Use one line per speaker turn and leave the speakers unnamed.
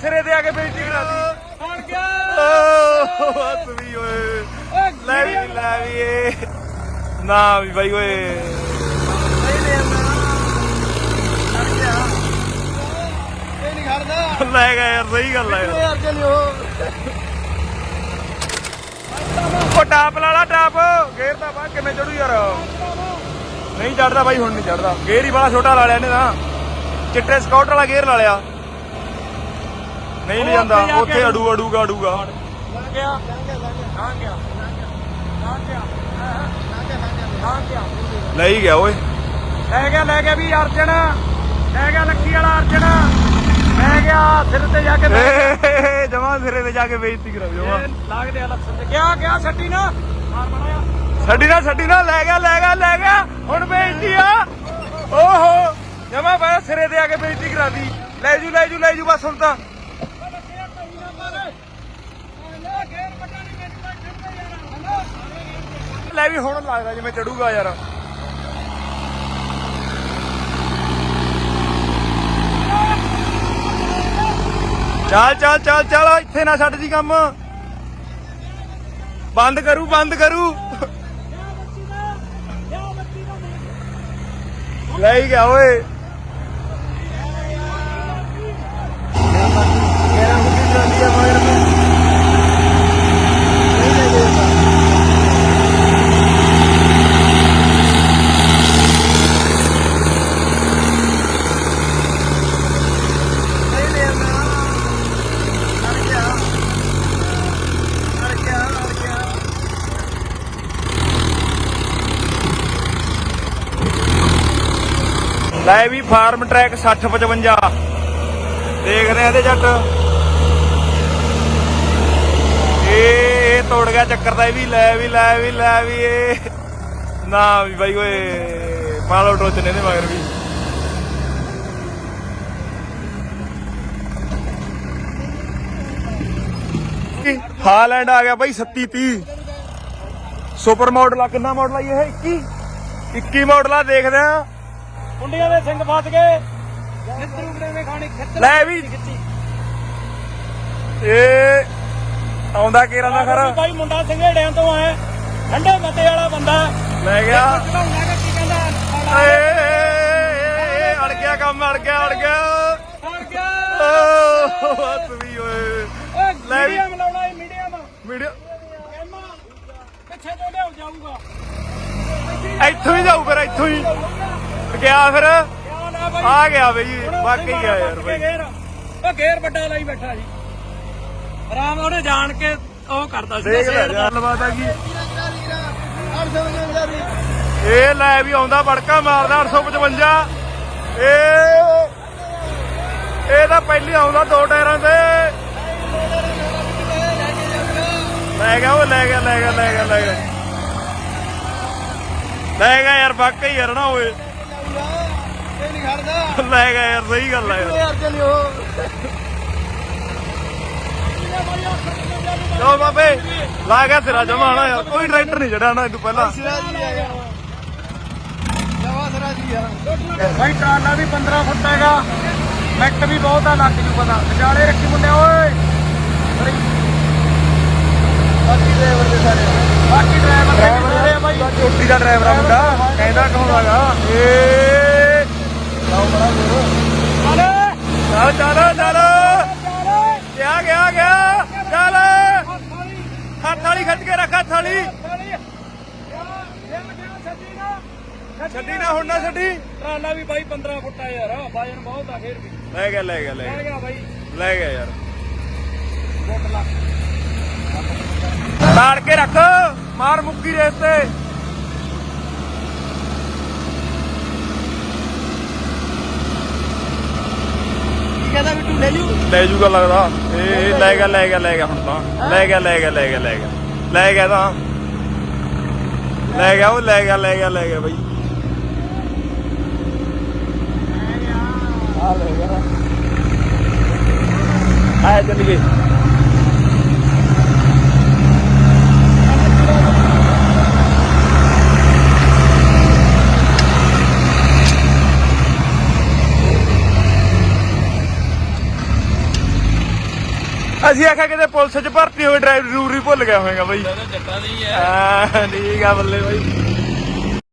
ਸਿਰੇ ਤੇ ਆ ਕੇ ਬੇਇੱਜ਼ਤੀ ਕਰਾਤੀ
ਹੁਣ ਗਿਆ
ਹੱਥ ਵੀ ਓਏ। ਲੈ ਵੀ ਲੈ ਵੀ ਇਹ ਨਾ ਵੀ ਬਾਈ ਓਏ।
ਇਹ ਨਹੀਂ ਖੜਦਾ।
ਲੈ ਗਿਆ ਯਾਰ ਸਹੀ ਗੱਲ ਆ ਯਾਰ।
ਯਾਰ ਚਲਿਓ
ਉਹ। ਟਾਪ ਲਾ ਲਾ ਟਾਪ ਗੇਰ ਤਾਂ ਬਾ ਕਿਵੇਂ ਚੜੂ ਯਾਰ। ਨਹੀਂ ਚੜਦਾ ਬਾਈ ਹੁਣ ਨਹੀਂ ਚੜਦਾ। ਗੇਰ ਹੀ ਬੜਾ ਛੋਟਾ ਲਾ ਲਿਆ ਇਹਨੇ ਤਾਂ। ਚਿੱਟੇ ਸਕਾਊਟ ਵਾਲਾ ਗੇਰ ਲਾ ਲਿਆ। ਨਹੀਂ ਲੈ ਜਾਂਦਾ
ਉੱਥੇ
ਅੜੂ ਅੜੂਗਾ ਅੜੂਗਾ
ਲੰਘ ਗਿਆ। ਲੰਘ ਗਿਆ।
ਲੈ ਹੀ ਗਿਆ ਓਏ।
ਲੈ ਗਿਆ ਲੈ ਗਿਆ ਵੀ ਅਰਜਨ। ਲੈ ਗਿਆ ਲੱਕੀ ਵਾਲਾ ਅਰਜਨ। ਲੈ ਗਿਆ ਸਿਰ ਤੇ ਜਾ ਕੇ।
ਜਮਾ ਸਿਰੇ ਤੇ ਜਾ ਕੇ ਬੇਇੱਜ਼ਤੀ ਕਰਾ ਜਮਾ।
ਲੱਗਦੇ ਆ ਲੱਸਣ ਤੇ ਗਿਆ ਗਿਆ ਛੱਡੀ ਨਾ? ਮਾਰ ਬਣਾਇਆ।
ਛੱਡੀ ਨਾ ਛੱਡੀ ਨਾ ਲੈ ਗਿਆ ਲੈ ਗਿਆ ਲੈ ਗਿਆ। ਹੁਣ ਬੇਇੱਜ਼ਤੀ ਆ। ਓਹੋ ਜਮਾ ਬਾ ਸਿਰੇ ਤੇ ਆ ਕੇ ਬੇਇੱਜ਼ਤੀ ਕਰਾਦੀ ਲੈ ਜੂ ਲੈ ਜੂ ਲੈ ਜੂ ਬਸ ਹੁਣ ਤਾਂ। ਲੈ ਵੀ ਹੁਣ ਲੱਗਦਾ ਜਿਵੇਂ ਚੜੂਗਾ ਯਾਰ। ਚੱਲ ਚੱਲ ਚੱਲ ਚੱਲ, ਇੱਥੇ ਨਾ ਛੱਡ ਦੀ ਕੰਮ। ਬੰਦ ਕਰੂ ਬੰਦ ਕਰੂ। ਲੈ ਗਿਆ, ਓਏ। ਲੈ ਵੀ ਫਾਰਮ ਟਰੈਕ 60 55 ਦੇਖਦੇ ਇਹਦੇ ਜੱਟ। ਇਹ ਇਹ ਤੋੜ ਗਿਆ ਚੱਕਰ ਦਾ ਇਹ ਵੀ, ਲੈ ਵੀ ਲੈ ਵੀ ਲੈ ਵੀ, ਇਹ। ਨਾ ਵੀ ਬਾਈ ਓਏ ਪਾਲੋ ਟੋਚ ਨੇ ਮਗਰ ਵੀ। ਹਾਲੈਂਡ ਆ ਗਿਆ ਬਾਈ 37 30 ਸੁਪਰ ਮਾਡਲ ਆ, ਕਿੰਨਾ ਮਾਡਲ ਆ ਇਹ? 21 21 ਮਾਡਲ ਆ, ਦੇਖਦੇ ਆ।
ਕੁੰਡੀਆਂ ਦੇ ਸਿੰਘ ਫਸ ਗਏ। ਨਿੱਤਰੂ ਬਣੇ ਖਾਣੀ ਖਿੱਚ
ਲੈ ਵੀ ਇਹ ਆਉਂਦਾ ਕੇਰਾਂ ਦਾ ਖਰਾ?
ਬਾਈ ਮੁੰਡਾ ਸਿੰਘੇੜਿਆਂ ਤੋਂ ਆਇਆ ਠੰਡੇ ਮੱਤੇ ਵਾਲਾ ਬੰਦਾ।
ਲੈ ਗਿਆ। ਏ, ਅੜ ਗਿਆ ਕੰਮ ਅੜ ਗਿਆ ਅੜ ਗਿਆ।
ਫੜ ਗਿਆ।
ਓ ਹੱਥ ਵੀ ਓਏ।
ਓਏ
ਲੈ ਵੀ।
ਮੀਡੀਅਮ ਲਾਉਣਾ ਹੈ ਮੀਡੀਅਮ।
ਵੀਡੀਓ
ਐਮਾ ਪਿੱਛੇ ਤੋਂ ਲਿਆਉ ਜਾਊਗਾ।
ਇੱਥੋਂ ਹੀ ਜਾਊ ਫਿਰ ਇੱਥੋਂ ਹੀ। ਗਿਆ ਫਿਰ।
ਕਿਆ ਨਾ ਬਾਈ।
ਆ ਗਿਆ ਬਈ
ਹੁਣ
ਵਾਕਈ ਗਿਆ ਯਾਰ
ਕੇ
ਬਈ।
ਗੇਰ। ਉਹ ਗੇਰ ਵੱਡਾ ਲਈ ਬੈਠਾ ਜੀ। ਆਰਾਮ ਉਹਨੇ ਜਾਣ ਕੇ ਉਹ ਕਰਦਾ ਸੀ
ਦੇਖ ਲੈ ਗੱਲਬਾਤ ਆ ਗਈ ਇਹ ਲੈ ਵੀ ਆਉਂਦਾ ਬੜਕਾ ਮਾਰਦਾ 855 ਇਹ ਇਹ ਤਾਂ ਪਹਿਲੀ ਆਉਂਦਾ ਦੋ ਟਾਇਰਾਂ ਤੇ। ਲੈ ਗਿਆ ਉਹ ਲੈ ਗਿਆ ਲੈ ਗਿਆ ਲੈ ਗਿਆ ਲੈ ਗਿਆ। ਲੈ ਗਿਆ ਯਾਰ ਵਾਕਈ ਯਾਰ ਨਾ ਓਏ।
ਨਹੀਂ ਖੜਦਾ
ਲੈ ਗਿਆ ਯਾਰ ਸਹੀ ਗੱਲ ਆ ਯਾਰ।
ਯਾਰ ਚਲਿਓ
ਲੋ ਬਾਬੇ ਲਾ ਗਿਆ ਤੇਰਾ ਜਮਾ ਨਾ ਯਾਰ। ਕੋਈ ਟਰੈਕਟਰ ਨਹੀਂ ਚੜਾਣਾ ਇਹ ਤੋਂ ਪਹਿਲਾਂ।
ਸਿਰਾਜੀ ਆ ਗਿਆ ਸਿਰਾਜੀ ਆ। ਭਾਈ ਟਰਾਲਾ ਵੀ 15 ਫੁੱਟ ਹੈਗਾ। ਮੈਕਟ ਵੀ ਬਹੁਤ ਆ ਲੱਗ ਜੂ ਪਤਾ। ਵਿਚਾਲੇ ਰੱਖੀ ਮੁੰਡੇ ਓਏ। ਬਾਕੀ ਡਰਾਈਵਰ ਦੇ ਸਾਰੇ। ਬਾਕੀ ਡਰਾਈਵਰ ਦੇ ਵੀ ਸਾਰੇ ਆ ਭਾਈ
ਚੋਟੀ ਦਾ ਡਰਾਈਵਰ ਆ ਮੁੰਡਾ ਕਹਿੰਦਾ ਕਹਾਉਂਦਾਗਾ ਏ ਲਾਓ ਬੜਾ
ਚੱਲ
ਚੱਲ ਚੱਲ ਗਿਆ ਗਿਆ ਗਿਆ। ਚੱਲ। ਹੱਥ ਵਾਲੀ ਖਿੱਚ ਕੇ ਰੱਖ ਹੱਥ ਵਾਲੀ। ਛੱਡੀ ਨਾ ਹੁਣ ਨਾ ਛੱਡੀ।
ਟਰਾਲਾ ਵੀ ਬਾਈ 15 ਫੁੱਟ ਆ ਯਾਰ। ਵਜਨ ਬਹੁਤ ਆ ਫੇਰ ਵੀ।
ਲੈ ਗਿਆ ਲੈ ਗਿਆ ਲੈ ਗਿਆ।
ਗਿਆ ਬਾਈ।
ਲੈ ਗਿਆ ਯਾਰ।
ਫੁੱਟ ਲਾ।
ਤਾੜ ਕੇ ਰੱਖ। ਮਾਰ ਮੁੱਕੀ ਰੇਸ ਤੇ।
ਕਹਿੰਦਾ ਵੀ ਤੂੰ ਲੈ ਜੂ
ਲੈ ਜੂਗਾ ਲੱਗਦਾ। ਇਹ ਇਹ ਲੈ ਗਿਆ ਲੈ ਗਿਆ ਲੈ ਗਿਆ ਹੁਣ ਤਾਂ। ਲੈ ਗਿਆ ਲੈ ਗਿਆ ਲੈ ਗਿਆ ਲੈ ਗਿਆ। ਲੈ ਗਿਆ ਤਾਂ। ਲੈ ਗਿਆ ਉਹ ਲੈ ਗਿਆ ਲੈ ਗਿਆ ਲੈ ਗਿਆ ਬਈ। ਆ ਲੈ ਗਿਆ। ਆਇਆ ਚੱਲ ਅਸੀਂ ਆਖਿਆ ਕਿਤੇ ਪੁਲਿਸ 'ਚ ਭਰਤੀ ਹੋਏ ਡਰਾਈਵਰ ਜ਼ਰੂਰੀ ਭੁੱਲ ਗਿਆ ਹੋਵੇਗਾ ਬਾਈ।
ਜੱਟਾਂ ਦੀ ਹੈ।
ਹਾਂ ਠੀਕ ਆ ਬੱਲੇ ਬਾਈ।